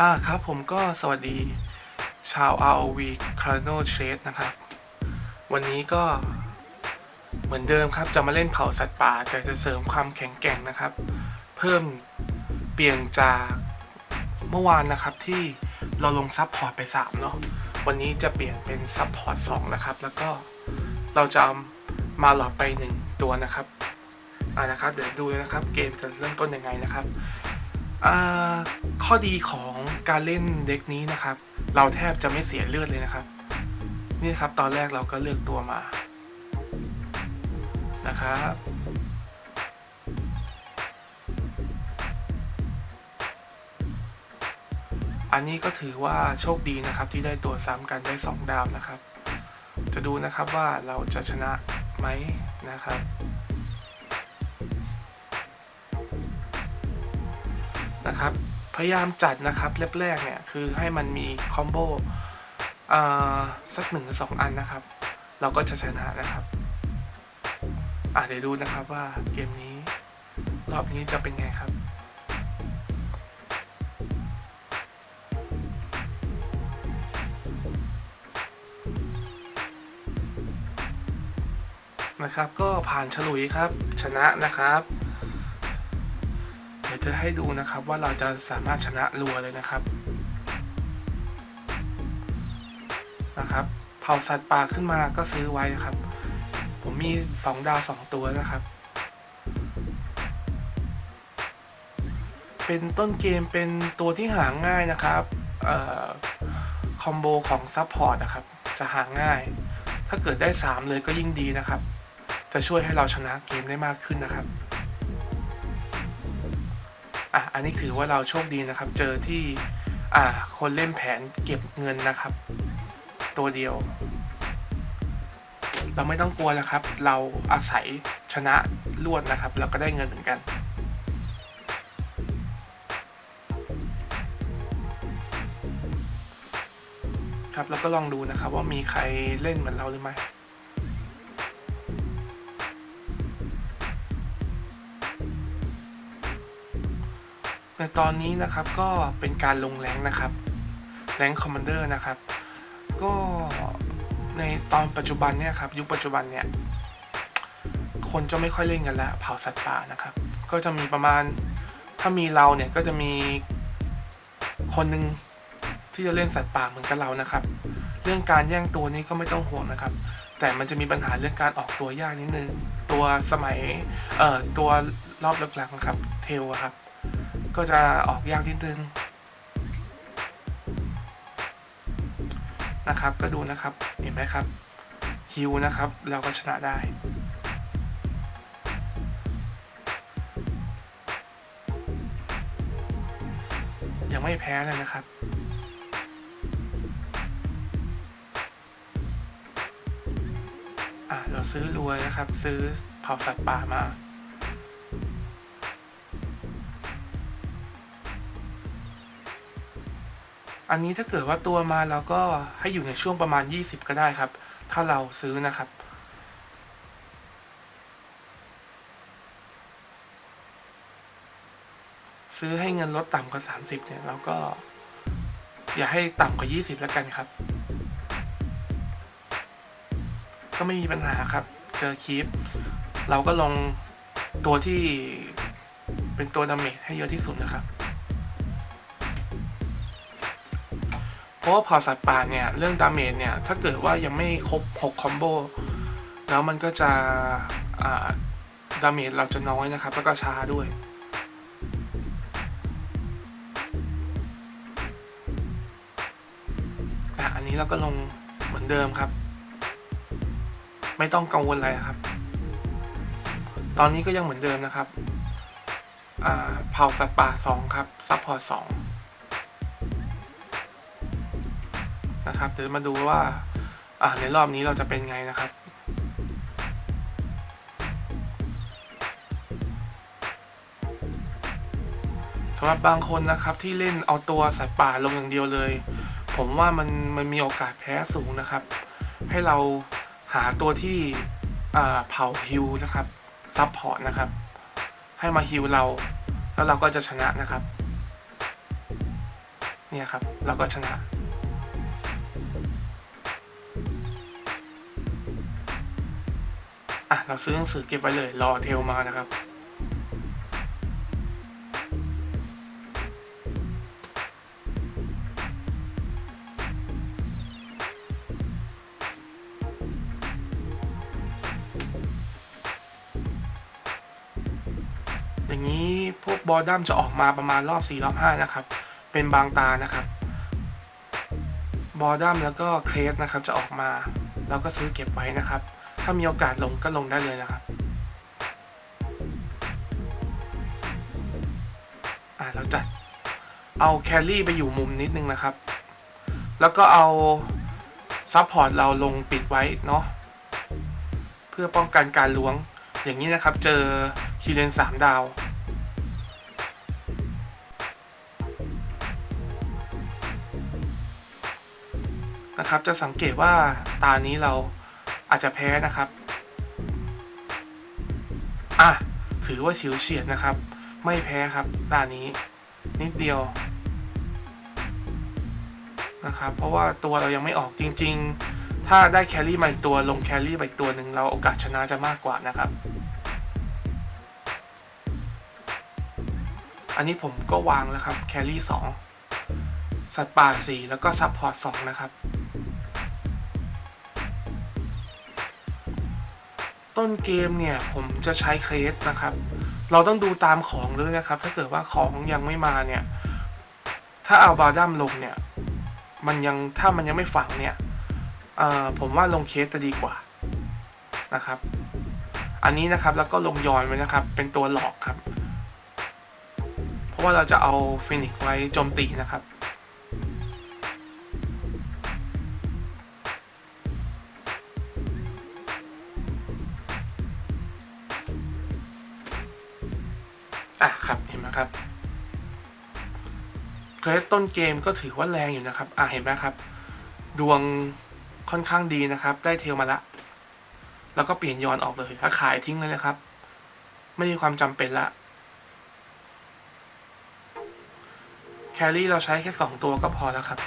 อ่าครับผมก็สวัสดีชาว ROV c r o n o Trade นะครับ วันนี้ก็เหมือนเดิมครับจะมาเล่นเผาสัตว์ป่า แต่จะเสริมความแข็งแกร่งนะครับ เพิ่มเปลี่ยนจากเมื่อวานนะครับที่เราลงซับพอร์ตไป 3 เนาะวันนี้จะเปลี่ยนเป็นซับพอร์ต2นะครับ แล้วก็เราจะมาหลอดไป 1 ตัวนะครับอ่านะครับ เดี๋ยวดูนะครับ เกมจะเริ่มต้นยังไงนะครับ ข้อดีของการเล่นเด็กนี้นะครับ เราแทบจะไม่เสียเลือดเลยนะครับ นี่ครับตอนแรกเราก็เลือกตัวมานะครับอันนี้ก็ถือว่าโชคดีนะครับที่ได้ตัวซ้ำกันได้ 2 ดาวนะครับ จะดูนะครับว่าเราจะชนะไหมนะครับ นะครับ พยายามจัดนะครับแรกๆเนี่ยคือให้มันมีคอมโบสักหนึ่งสองอันนะครับ เราก็จะชนะนะครับอะเดี๋ยวดูนะครับว่าเกมนี้ รอบนี้จะเป็นไงครับนะครับก็ผ่านฉลุยครับชนะนะครับ จะให้ดูนะครับว่าเราจะสามารถชนะรัวเลยนะครับนะครับเผาสัตว์ป่าขึ้นมาก็ซื้อไว้นะครับ ผมมี 2 ดาว 2 ตัวนะครับ เป็นต้นเกมเป็นตัวที่หาง่ายนะครับเอ่อคอมโบของซัพพอร์ตนะครับ จะหาง่าย ถ้าเกิดได้ 3 เลยก็ยิ่งดีนะครับ จะช่วยให้เราชนะเกมได้มากขึ้นนะครับ อะอันนี้ถือว่าเราโชคดีนะครับ เจอที่อ่าคนเล่นแผนเก็บเงินนะครับ ตัวเดียว เราไม่ต้องกลัวแล้วครับ เราอาศัยชนะรวดนะครับ เราก็ได้เงินเหมือนกันครับแล้วก็ลองดูนะครับว่ามีใครเล่นเหมือนเราหรือไม่ ในตอนนี้นะครับก็เป็นการลงแรงนะครับแรงคอมมานเดอร์นะครับ ก็ในตอนปัจจุบันเนี่ยครับยุคปัจจุบันเนี่ยคนจะไม่ค่อยเล่นกันแล้วเผาสัตว์ป่านะครับ ก็จะมีประมาณถ้ามีเราเนี่ยก็จะมีคนหนึ่งที่จะเล่นสัตว์ป่าเหมือนกับเรานะครับ เรื่องการแย่งตัวนี้ก็ไม่ต้องห่วงนะครับ แต่มันจะมีปัญหาเรื่องการออกตัวยากนิดนึงตัวสมัยเอ่อตัวรอบหลังๆครับเทลครับ ก็จะออกยากนิดนึงนะครับ ก็ดูนะครับ เห็นไหมครับฮิวนะครับ เราก็ชนะได้ ยังไม่แพ้เลยนะครับอะเราซื้อรวยนะครับ ซื้อเผาสัตว์ป่ามา อันนี้ถ้าเกิดว่าตัวมาเราก็ให้อยู่ในช่วงประมาณ 20 ก็ได้ครับ ถ้าเราซื้อนะครับ ซื้อให้เงินลดต่ำกว่า 30 เนี่ยเราก็ อย่าให้ต่ำกว่า 20 แล้วกันครับ ก็ไม่มีปัญหาครับ เจอคีปเราก็ลงตัวที่เป็นตัวดาเมจให้เยอะที่สุดนะครับ พราะว่าพผ่สัตว์ป่าเนี่ย เรื่องดาเมจเนี่ย ถ้าเกิดว่ายังไม่ครบ 6 คอมโบ แล้วมันก็จะดาเมจเราจะน้อยนะครับ แล้วก็ช้าด้วยอันนี้เราก็ลงเหมือนเดิมครับ ไม่ต้องกังวลอะไรครับ ตอนนี้ก็ยังเหมือนเดิมนะครับเผ่าสัตว์ป่า 2 ครับซัพพอร์ต2 นะครับเดี๋ยวมาดูว่าอ่าในรอบนี้เราจะเป็นไงนะครับสำหรับบางคนนะครับที่เล่นเอาตัวสัตว์ป่าลงอย่างเดียวเลย ผมว่ามันมันมีโอกาสแพ้สูงนะครับ ให้เราหาตัวที่เผาฮิวนะครับซับพอร์ตนะครับ ให้มาฮิวเรา แล้วเราก็จะชนะนะครับ เนี่ยครับแล้วก็ชนะ อะเราซื้อหนังสือเก็บไว้เลยรอเทลมานะครับอย่างนี้พวกบอดัมจะออกมาประมาณรอบ 4 รอบ 5 นะครับ เป็นบางตานะครับ บอดัมแล้วก็เครสนะครับจะออกมา เราก็ซื้อเก็บไว้นะครับ ถ้ามีโอกาสลงก็ลงได้เลยนะครับอ่าเราจัดเอาแครี่ไปอยู่มุมนิดนึงนะครับ แล้วก็เอาซัพพอร์ตเราลงปิดไว้เนาะเพื่อป้องกันการล้วงอย่างนี้นะครับ เจอคีเลนสามดาวนะครับจะสังเกตว่าตานี้เรา อาจจะแพ้นะครับอะถือว่าฉิวเฉียดนะครับ ไม่แพ้ครับตานี้ นิดเดียวนะครับ เพราะว่าตัวเรายังไม่ออกจริง ๆ ถ้าได้แครี่มาอีกตัวลงแครี่ไปอีกตัวหนึ่งเราโอกาสชนะจะมากกว่านะครับ อันนี้ผมก็วางแล้วครับแครี่สองสัตว์ป่าสี่แล้วก็ซับพอร์ตสองนะครับ ต้นเกมเนี่ยผมจะใช้เครสนะครับ เราต้องดูตามของด้วยนะครับ ถ้าเกิดว่าของยังไม่มาเนี่ย ถ้าเอาบาดัมลงเนี่ย มันยังถ้ามันยังไม่ฝังเนี่ยอ่อผมว่าลงเคสจะดีกว่านะครับ อันนี้นะครับแล้วก็ลงยอนไว้นะครับ เป็นตัวหลอกครับ เพราะว่าเราจะเอาฟินิกไว้โจมตีนะครับ อะครับเห็นไหมครับเกรดต้นเกมก็ถือว่าแรงอยู่นะครับอะเห็นไหมครับ ดวงค่อนข้างดีนะครับ ได้เทลมาละ แล้วก็เปลี่ยนยอนออกเลยถ้าขายทิ้งเลยนะครับ ไม่มีความจำเป็นละแครี่เราใช้แค่สองตัวก็พอแล้วครับ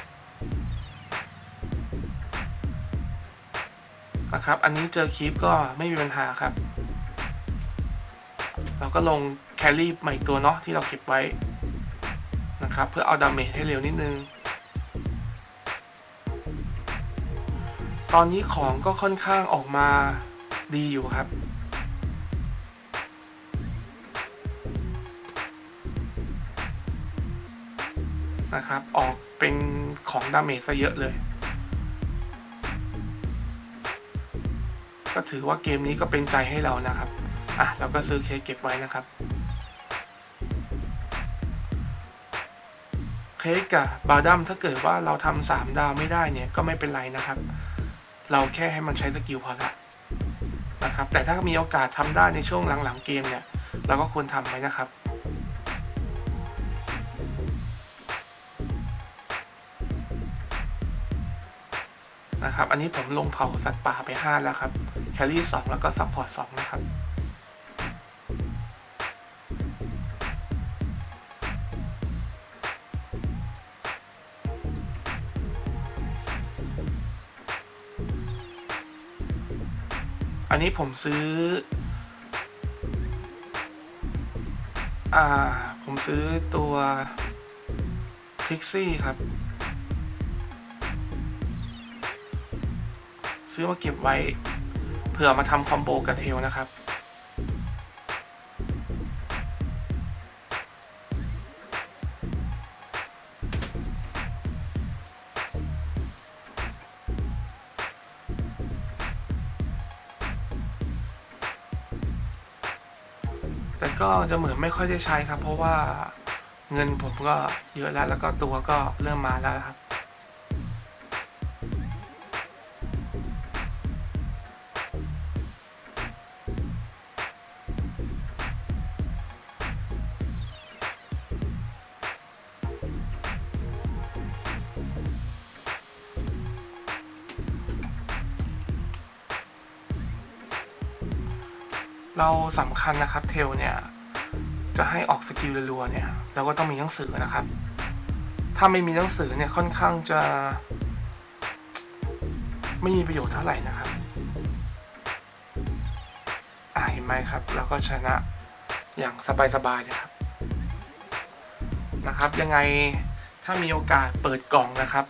นะครับ อันนี้เจอคีปก็ไม่มีปัญหาครับ เราก็ลง แคลรี่ใหม่ตัวเนาะที่เราเก็บไว้นะครับ เพื่อเอาดาเมจให้เร็วนิดนึง ตอนนี้ของก็ค่อนข้างออกมาดีอยู่ครับนะครับ ออกเป็นของดาเมจซะเยอะเลย ก็ถือว่าเกมนี้ก็เป็นใจให้เรานะครับ อะ เราก็ซื้อเคสเก็บไว้นะครับ เค้กกับบาดัมถ้าเกิดว่าเราทำสามดาวไม่ได้เนี่ยก็ไม่เป็นไรนะครับ เราแค่ให้มันใช้สกิลพอละนะครับแต่ถ้ามีโอกาสทำได้ในช่วงหลังๆเกมเนี่ยเราก็ควรทำไว้นะครับนะครับ อันนี้ผมลงเผาสัตว์ป่าไป 5 แล้วครับ แครี่ 2 แล้วก็ซัพพอร์ต 2 นะครับ นนี้ผมซื้อ อ่า ผมซื้อตัวพิกซี่ครับ ซื้อมาเก็บไว้ เผื่อมาทำคอมโบกับเทลนะครับ จะเหมือนไม่ค่อยได้ใช้ครับ เพราะว่าเงินผมก็เยอะแล้วแล้วก็ตัวก็เริ่มมาแล้วครับเราสำคัญนะครับเทลเนี่ย จะให้ออกสกิลรัวๆเนี่ยเราก็ต้องมีหนังสือนะครับ ถ้าไม่มีหนังสือเนี่ยค่อนข้างจะ ไม่มีประโยชน์เท่าไหร่นะครับอ่าเห็นไหมครับเราก็ชนะอย่างสบายๆเลยครับนะครับ ยังไงถ้ามีโอกาสเปิดกล่องนะครับ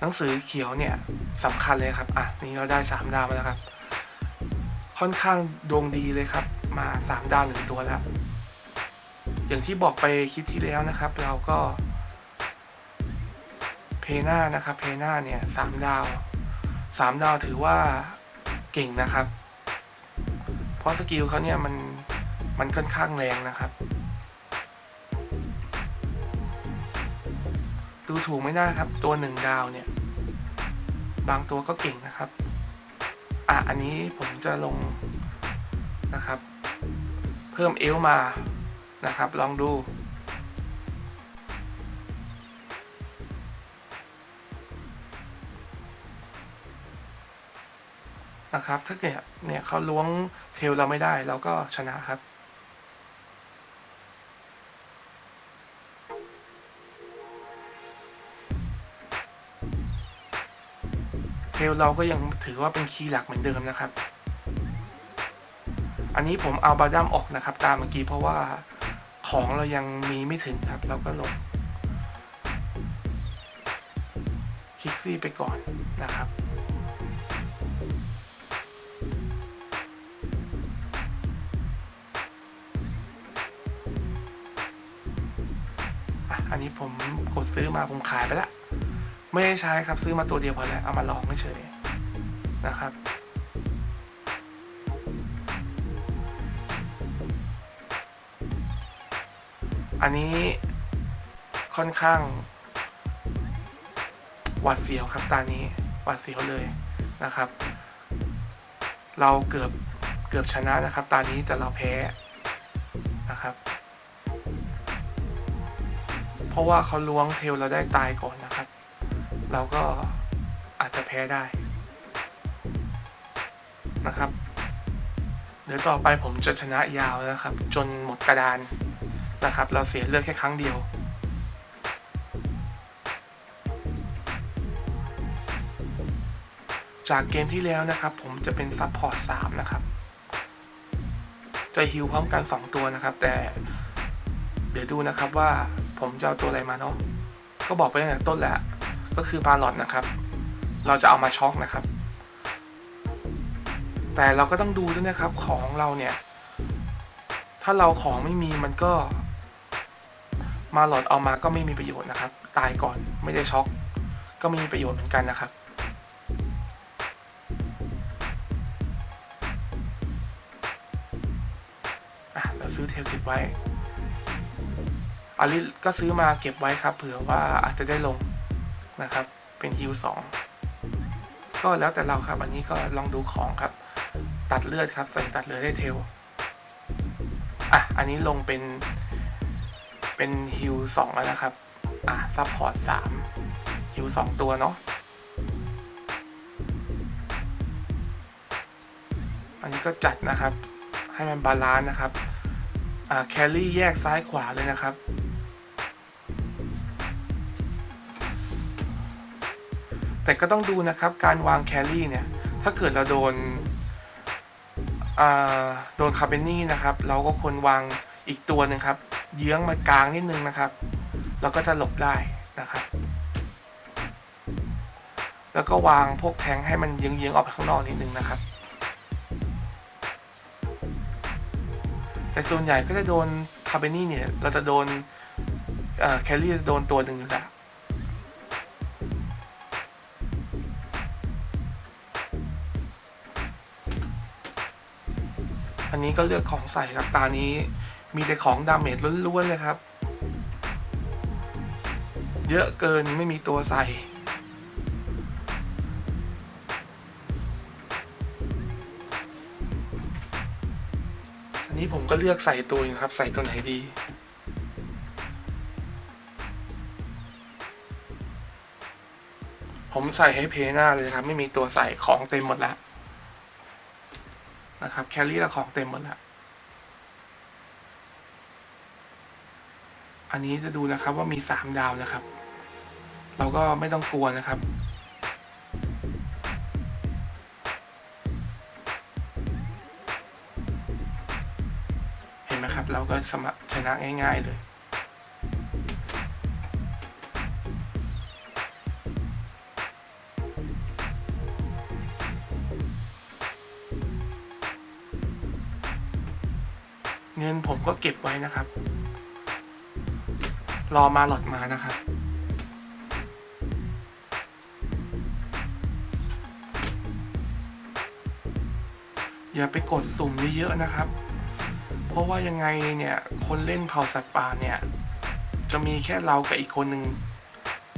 หนังสือเขียวเนี่ยสำคัญเลยครับอะนี่เราได้ 3 ดาวมาแล้วครับ ค่อนข้างดวงดีเลยครับ มา 3 ดาวหนึ่งตัวแล้ว อย่างที่บอกไปคลิปที่แล้วนะครับ เราก็ เพน่านะครับ เพน่าเนี่ยสามดาวสามดาวถือว่าเก่งนะครับ เพราะสกิลเขาเนี่ยมันมันค่อนข้างแรงนะครับ ดูถูกไม่ได้ครับ ตัวหนึ่งดาวเนี่ย บางตัวก็เก่งนะครับ อะ อันนี้ผมจะลงนะครับ เพิ่มเอลมา นะครับ ลองดูนะครับถ้าเกิดเนี่ยเขาล้วงเทลเราไม่ได้เราก็ชนะครับ เทลเราก็ยังถือว่าเป็นคีย์หลักเหมือนเดิมนะครับ อันนี้ผมเอาบาดัมออกนะครับ ตามเมื่อกี้เพราะว่า ของเรายังมีไม่ถึงครับ เราก็ลงคลิกซี่ไปก่อนนะครับอะอันนี้ผมกดซื้อมาผมขายไปแล้วไม่ได้ใช้ครับซื้อมาตัวเดียวพอแล้ว เอามาลองเฉยๆนะครับ อันนี้ค่อนข้างหวาดเสียวครับตานี้หวาดเสียวเลยนะครับ เราเกือบเกือบชนะนะครับ ตานี้แต่เราแพ้นะครับ เพราะว่าเขาล้วงเทลเราได้ตายก่อนนะครับ เราก็อาจจะแพ้ได้นะครับ เดี๋ยวต่อไปผมจะชนะยาวนะครับ จนหมดกระดาน นะครับ เราเสียเลือดแค่ครั้งเดียว จากเกมที่แล้วนะครับผมจะเป็นซัพพอร์ต3นะครับ จะฮิวพร้อมกัน 2 ตัวนะครับ แต่เดี๋ยวดูนะครับว่าผมจะเอาตัวอะไรมาเนาะก็บอกไปตั้งแต่ต้นแล้ว ก็คือบาลอดนะครับ เราจะเอามาช็อกนะครับ แต่เราก็ต้องดูด้วยนะครับของเราเนี่ย ถ้าเราของไม่มีมันก็ มาหลอดเอามาก็ไม่มีประโยชน์นะครับ ตายก่อนไม่ได้ช็อก ก็ไม่มีประโยชน์เหมือนกันนะครับอะเราซื้อเทลเก็บไว้อาลิก็ซื้อมาเก็บไว้ครับ เผื่อว่าอาจจะได้ลงนะครับ เป็นฮิวสองก็แล้วแต่เราครับ อันนี้ก็ลองดูของครับ ตัดเลือดครับ ใส่ตัดเลือดให้เทลอะ อันนี้ลงเป็น เป็นฮิวสองแล้วนะครับ อะซัพพอร์ตสามฮิวสองตัวเนาะอันนี้ก็จัดนะครับ ให้มันบาลานซ์นะครับ อ่าแคลรี่แยกซ้ายขวาเลยนะครับแต่ก็ต้องดูนะครับการวางแคลรี่เนี่ย ถ้าเกิดเราโดนอ่าโดนคาเบนี่นะครับ เราก็ควรวางอีกตัวหนึ่งครับ เยื้องมากลางนิดนึงนะครับ เราก็จะหลบได้นะครับ แล้วก็วางพวกแทงให้มันเยื้องๆออกไปข้างนอกนิดนึงนะครับ แต่ส่วนใหญ่ก็จะโดนคาเบนี่เนี่ย เราจะโดนแคลรี่จะโดนตัวหนึ่งอยู่แล้วอันนี้ก็เลือกของใส่ครับตานี้ มีแต่ของดาเมจล้วนๆเลยครับ เยอะเกินไม่มีตัวใส่อันนี้ผมก็เลือกใส่ตัวอยู่ครับ ใส่ตัวไหนดีผมใส่ให้เพหน้าเลยครับ ไม่มีตัวใส่ของเต็มหมดแล้วนะครับ แคลรี่ละของเต็มหมดแล้ว อันนี้จะดูนะครับว่ามีสามดาวนะครับ เราก็ไม่ต้องกลัวนะครับ เห็นไหมครับ เราก็สมชนะง่าย ๆ เลยเงินผมก็เก็บไว้นะครับ รอมาหลอดมานะครับ อย่าไปกดสุ่มเยอะๆนะครับ เพราะว่ายังไงเนี่ย คนเล่นเผ่าสัตว์ป่าเนี่ย จะมีแค่เรากับอีกคนหนึ่ง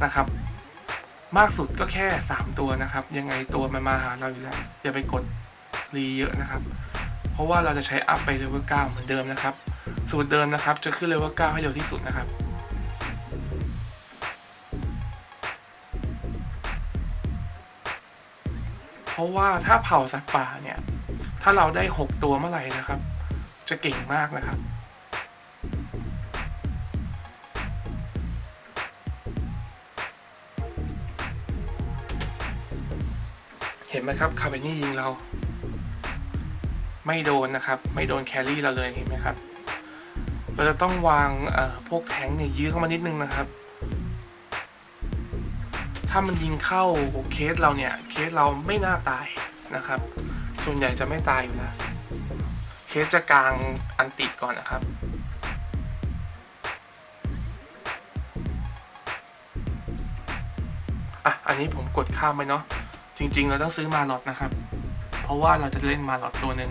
นะครับ มากสุดก็แค่ 3 ตัวนะครับ ยังไงตัวมันมาหาเราอยู่แล้ว อย่าไปกดรีเยอะนะครับ เพราะว่าเราจะใช้อัพไปเลเวล9เหมือนเดิมนะครับ สูตรเดิมนะครับ จะขึ้นเลเวล9ให้เร็วที่สุดนะครับ เพราะว่าถ้าเผาสัตว์ป่าเนี่ย ถ้าเราได้ 6 ตัวเมื่อไหร่นะครับ จะเก่งมากนะครับ เห็นไหมครับคาเบนี่ยิงเรา ไม่โดนนะครับ ไม่โดนแครี่เราเลยเห็นไหมครับ เราจะต้องวางพวกแทงเนี่ยยื้อเข้ามานิดนึงนะครับ ถ้ามันยิงเข้าเคสเราเนี่ย เคสเราไม่น่าตายนะครับ ส่วนใหญ่จะไม่ตายอยู่แล้วเคสจะกลางอันติก่อนนะครับ อะ อันนี้ผมกดข้ามไปเนาะ จริงๆ เราต้องซื้อมาลอตนะครับ เพราะว่าเราจะเล่นมาลอตตัวหนึ่ง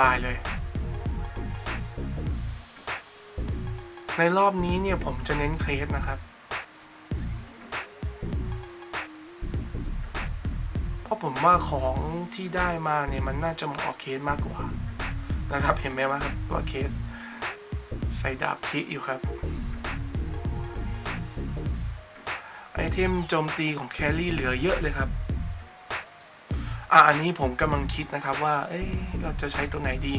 บายเลย ในรอบนี้เนี่ยผมจะเน้นเครสนะครับ เพราะผมว่าของที่ได้มาเนี่ยมันน่าจะเหมาะเคสมากกว่านะครับ เห็นไหมว่าครับว่าเคสใส่ดาบคิอยู่ครับ ไอเทมโจมตีของแครี่เหลือเยอะเลยครับ อะอันนี้ผมกำลังคิดนะครับว่า เอ้ยเราจะใช้ตัวไหนดี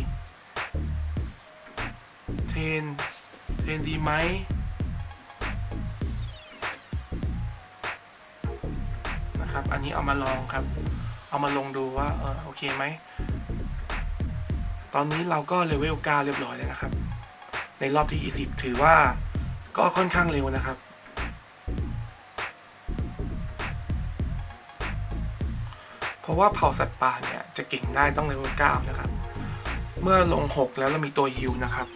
เทน เทนดีไหม นะครับ อันนี้เอามาลองครับ เอามาลงดูว่า เออ โอเคไหม ตอนนี้เราก็เลเวล9เรียบร้อยแล้วนะครับ ในรอบที่ 20 ถือว่าก็ค่อนข้างเร็วนะครับ ราะว่าเผ่าสัตว์ป่าเนี่ยจะเก่งได้ต้องเลเวล9นะครับ เมื่อลง 6 แล้วเรามีตัวฮิวนะครับ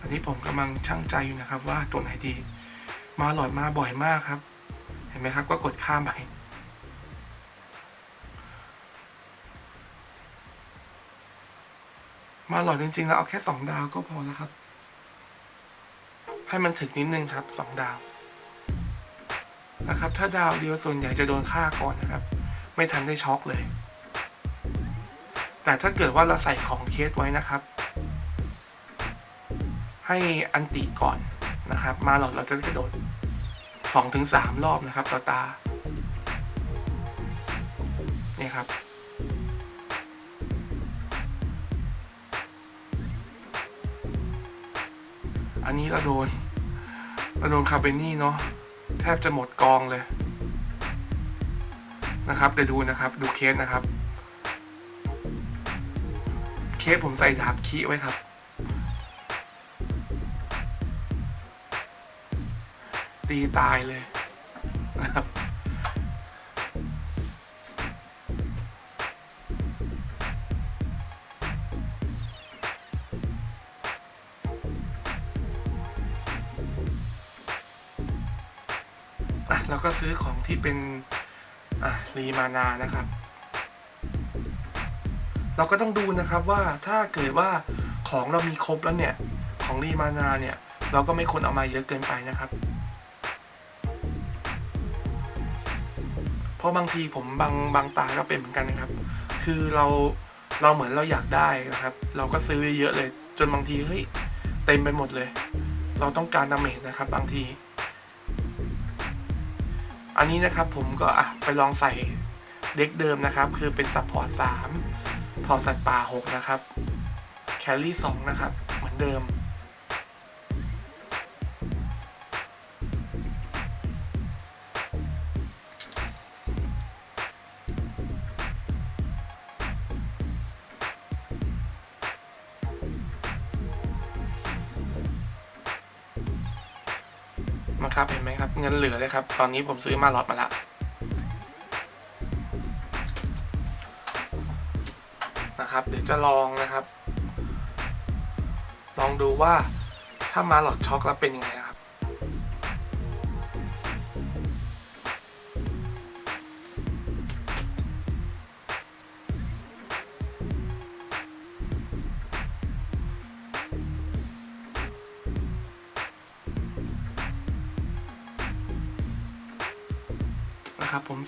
อันนี้ผมกำลังช่างใจอยู่นะครับว่าตัวไหนดี มาหลอดมาบ่อยมากครับ เห็นไหมครับก็กดข้ามไป มาหลอดจริงๆแล้วเอาแค่สองดาวก็พอแล้วครับ ให้มันถึงนิดนึงครับสองดาวนะครับ ถ้าดาวเดียวส่วนใหญ่จะโดนฆ่าก่อนนะครับ ไม่ทันได้ช็อกเลย แต่ถ้าเกิดว่าเราใส่ของเคสไว้นะครับ ให้อันติก่อนนะครับ มาหลอดเราจะกระโดดสองถึงสามรอบนะครับต่อตาเนี่ยครับ อันนี้เราโดนเราโดนคาเบนี่เนาะแทบจะหมดกองเลย นะครับแต่ดูนะครับ ดูเคสนะครับ เคสผมใส่ดาบคีไว้ครับ ตีตายเลย ที่เป็นรีมานานะครับ เราก็ต้องดูนะครับว่าถ้าเกิดว่าของเรามีครบแล้วเนี่ย ของรีมานาเนี่ย เราก็ไม่ควรเอามาเยอะเกินไปนะครับเพราะบางทีผมบางบางตาก็เป็นเหมือนกันนะครับ คือเราเราเหมือนเราอยากได้นะครับ เราก็ซื้อเยอะเลย จนบางทีเฮ้ยเต็มไปหมดเลย เราต้องการดาเมจนะครับ บางที อันนี้นะครับผมก็อะไปลองใส่เด็กเดิมนะครับ คือเป็นซัพพอร์ต3พอสัตว์ป่า6นะครับ แคลรี่2นะครับ เหมือนเดิม นเหลือเลยครับ ตอนนี้ผมซื้อมาล็อตมาละนะครับ เดี๋ยวจะลองนะครับ ลองดูว่าถ้ามาหลอดช็อกแล้วเป็นยังไง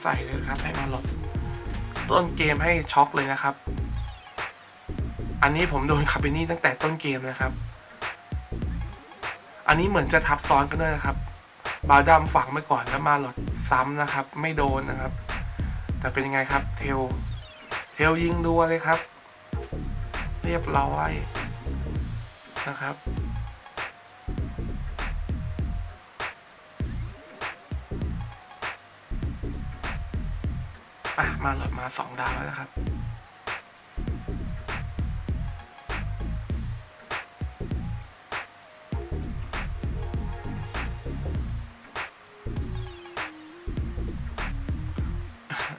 ใส่เลยครับ ให้มาหลดต้นเกมให้ช็อกเลยนะครับ อันนี้ผมโดนคาเปนี่ตั้งแต่ต้นเกมนะครับ อันนี้เหมือนจะทับซ้อนกันด้วยนะครับ บาดามฝังไปก่อนแล้วมาหลดซ้ำนะครับ ไม่โดนนะครับ แต่เป็นยังไงครับ เทล เทลยิงดัวเลยครับ เรียบร้อยนะครับ มาหลอดมาสองดาวแล้วนะครับ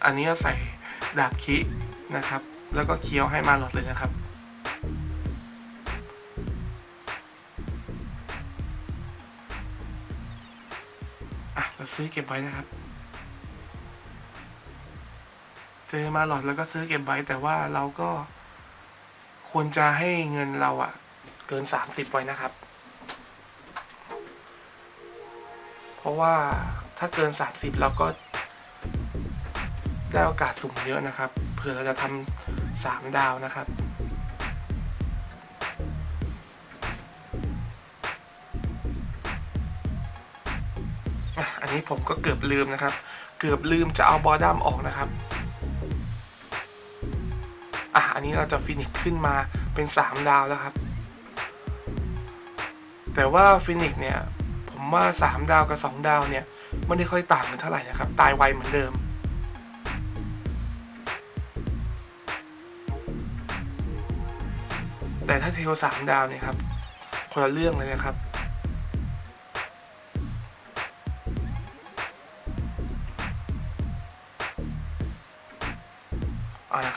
อันนี้ก็ใส่ดาบคินะครับ แล้วก็เคี้ยวให้มาหลอดเลยนะครับอะเราซื้อเก็บไว้นะครับ เจอมาหลอดแล้วก็ซื้อเก็บไว้แต่ว่าเราก็ควรจะให้เงินเราอะเกินสามสิบไว้นะครับ เพราะว่าถ้าเกินสามสิบเราก็ได้โอกาสสุ่มเยอะนะครับ เผื่อเราจะทำสามดาวนะครับ อันนี้ผมก็เกือบลืมนะครับ เกือบลืมจะเอาบอดัมออกนะครับ อะอันนี้เราจะฟินิกขึ้นมาเป็นสามดาวแล้วครับ แต่ว่าฟินิกเนี่ย ผมว่าสามดาวกับสองดาวเนี่ยไม่ได้ค่อยต่างกันเท่าไหร่นะครับ ตายไวเหมือนเดิม แต่ถ้าเทลสามดาวเนี่ยครับคนละเรื่องเลยนะครับ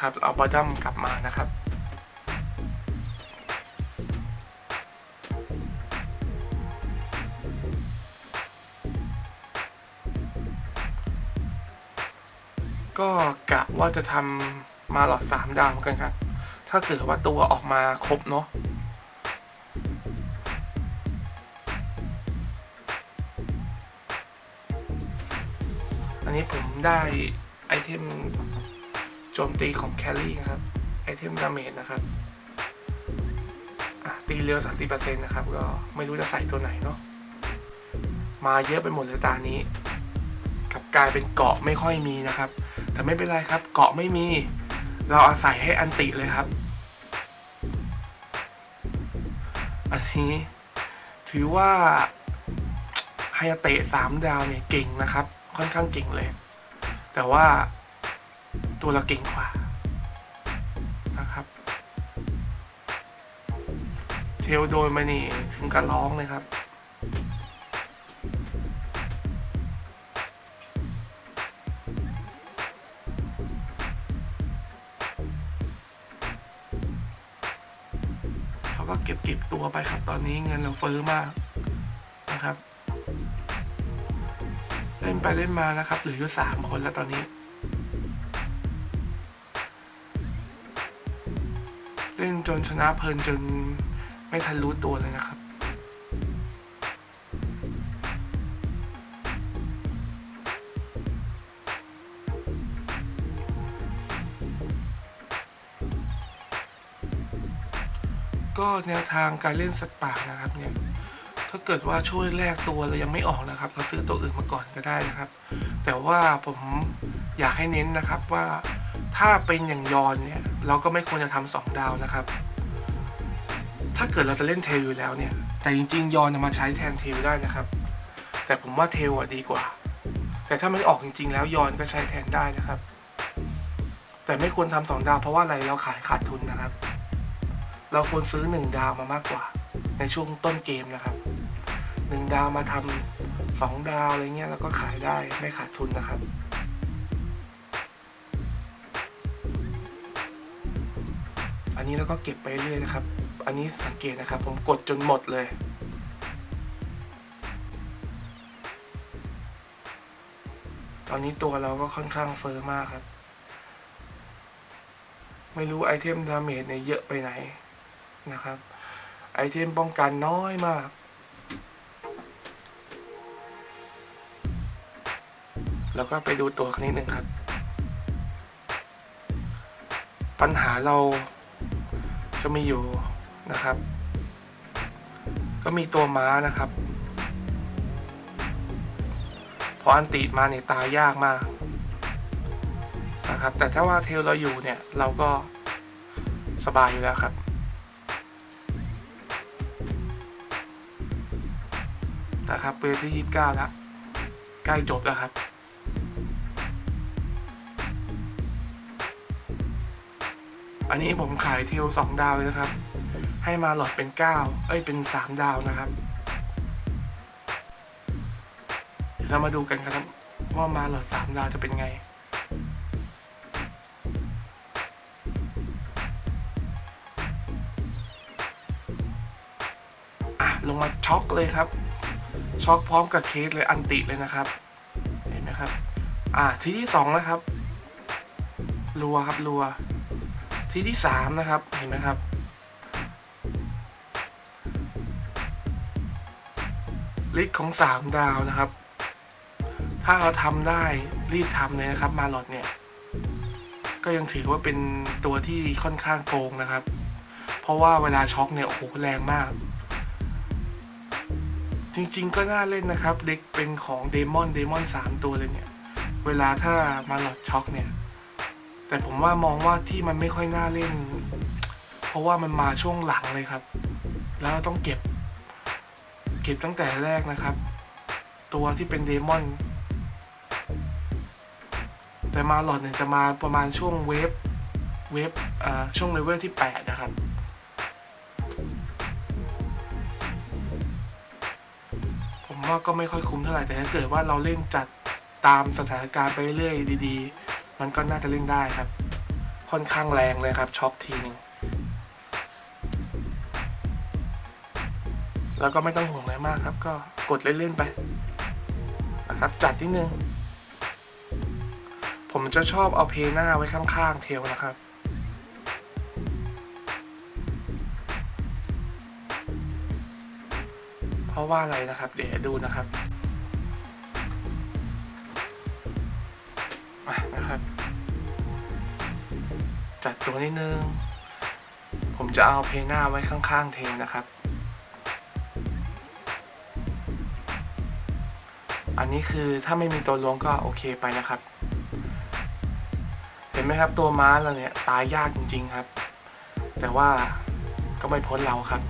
เอาละครับ เอาบอดัมกลับมานะครับ ก็กะว่าจะทำมาหลอดสามดาวเหมือนกันครับ ถ้าเกิดว่าตัวออกมาครบเนาะอันนี้ผมได้ไอเทม โจมตีของแคลรี่นะครับไอเทมดาเมจนะครับอะตีเร็ว30%นะครับก็ไม่รู้จะใส่ตัวไหนเนาะมาเยอะไปหมดเลยตานี้กลับกลายเป็นเกาะไม่ค่อยมีนะครับ แต่ไม่เป็นไรครับ เกาะไม่มี เราอาศัยให้อันติเลยครับ อันนี้ถือว่าไฮยาเตะสามดาวเนี่ยเก่งนะครับ ค่อนข้างเก่งเลย แต่ว่า ตัวเราเก่งกว่านะครับเทลโดนมานี่ถึงกับร้องเลยครับเขาก็เก็บเก็บตัวไปครับ ตอนนี้เงินเราเฟ้อมากนะครับ เล่นไปเล่นมานะครับ เหลืออยู่สามคนแล้วตอนนี้ ล่นจนชนะเพลินจนไม่ทันรู้ตัวเลยนะครับ ก็แนวทางการเล่นสัตว์ป่านะครับเนี่ยถ้าเกิดว่าช่วยแรกตัวเรายังไม่ออกนะครับเราซื้อตัวอื่นมาก่อนก็ได้นะครับ แต่ว่าผมอยากให้เน้นนะครับว่าถ้าเป็นอย่างยอนเนี่ย เราก็ไม่ควรจะทำสองดาวนะครับ ถ้าเกิดเราจะเล่นเทลอยู่แล้วเนี่ย แต่จริงๆ ยอนเอามาใช้แทนเทลได้นะครับ แต่ผมว่าเทลอะดีกว่า แต่ถ้าไม่ออกจริง ๆ แล้วยอนก็ใช้แทนได้นะครับ แต่ไม่ควรทำสองดาวเพราะว่าอะไรเราขายขาดทุนนะครับ เราควรซื้อหนึ่งดาวมามากกว่า ในช่วงต้นเกมนะครับหนึ่งดาวมาทำสองดาวอะไรเงี้ยแล้วก็ขายได้ไม่ขาดทุนนะครับ นนี้แล้วก็เก็บไปเรื่อยนะครับ อันนี้สังเกตนะครับ ผมกดจนหมดเลย ตอนนี้ตัวเราก็ค่อนข้างเฟอร์มากครับ ไม่รู้ไอเทมดาเมจเนี่ยเยอะไปไหนนะครับ ไอเทมป้องกันน้อยมากแล้วก็ไปดูตัวกันนิดหนึ่งครับ ปัญหาเรา จะมีอยู่นะครับ ก็มีตัวม้านะครับ พออันติมาเนี่ยตายยากมากนะครับ แต่ถ้าว่าเทลเราอยู่เนี่ย เราก็สบายอยู่แล้วครับนะครับเวฟที่ยี่สิบเก้าแล้ว ใกล้จบแล้วครับ อันนี้ผมขายเทลสองดาวเลยนะครับ ให้มาหลอดเป็นเก้าเอ้ยเป็นสามดาวนะครับ เดี๋ยวเรามาดูกันครับ ว่ามาหลอดสามดาวจะเป็นไงอะลงมาช็อกเลยครับ ช็อกพร้อมกับเคสเลยอันติเลยนะครับ เห็นไหมครับ อ่าทีที่สองนะครับ รัวครับรัว ทีที่สามนะครับ เห็นไหมครับ ลิสของสามดาวนะครับ ถ้าเราทำได้รีบทำเลยนะครับ มาหลอดเนี่ย ก็ยังถือว่าเป็นตัวที่ค่อนข้างโกงนะครับ เพราะว่าเวลาช็อกเนี่ย โอ้โหแรงมาก จริงๆก็น่าเล่นนะครับ เด็กเป็นของเดมอนเดมอนสามตัวเลยเนี่ย เวลาถ้ามาหลอดช็อกเนี่ย แต่ผมว่ามองว่าที่มันไม่ค่อยน่าเล่น เพราะว่ามันมาช่วงหลังเลยครับ แล้วต้องเก็บ เก็บตั้งแต่แรกนะครับ ตัวที่เป็นเดมอน แต่มาหลอดเนี่ยจะมาประมาณช่วงเวฟเวฟช่วงเลเวลที่ 8 นะครับผมว่าก็ไม่ค่อยคุ้มเท่าไหร่แต่ถ้าเกิดว่าเราเล่นจัดตามสถานการณ์ไปเรื่อยดี ๆ มันก็น่าจะเล่นได้ครับ ค่อนข้างแรงเลยครับช็อคทีนึงแล้วก็ไม่ต้องห่วงอะไรมากครับ ก็กดเล่นๆไปนะครับจัดนิดนึง ผมจะชอบเอาเพหน้าไว้ข้างๆเทลนะครับเพราะว่าอะไรนะครับ เดี๋ยวดูนะครับ ตัวนิดนึง ผมจะเอาเพหน้าไว้ข้างๆเทลนะครับ อันนี้คือถ้าไม่มีตัวล้วงก็โอเคไปนะครับ เห็นไหมครับตัวม้าเราเนี่ยตายยากจริง ๆครับ แต่ว่าก็ไม่พ้นเราครับ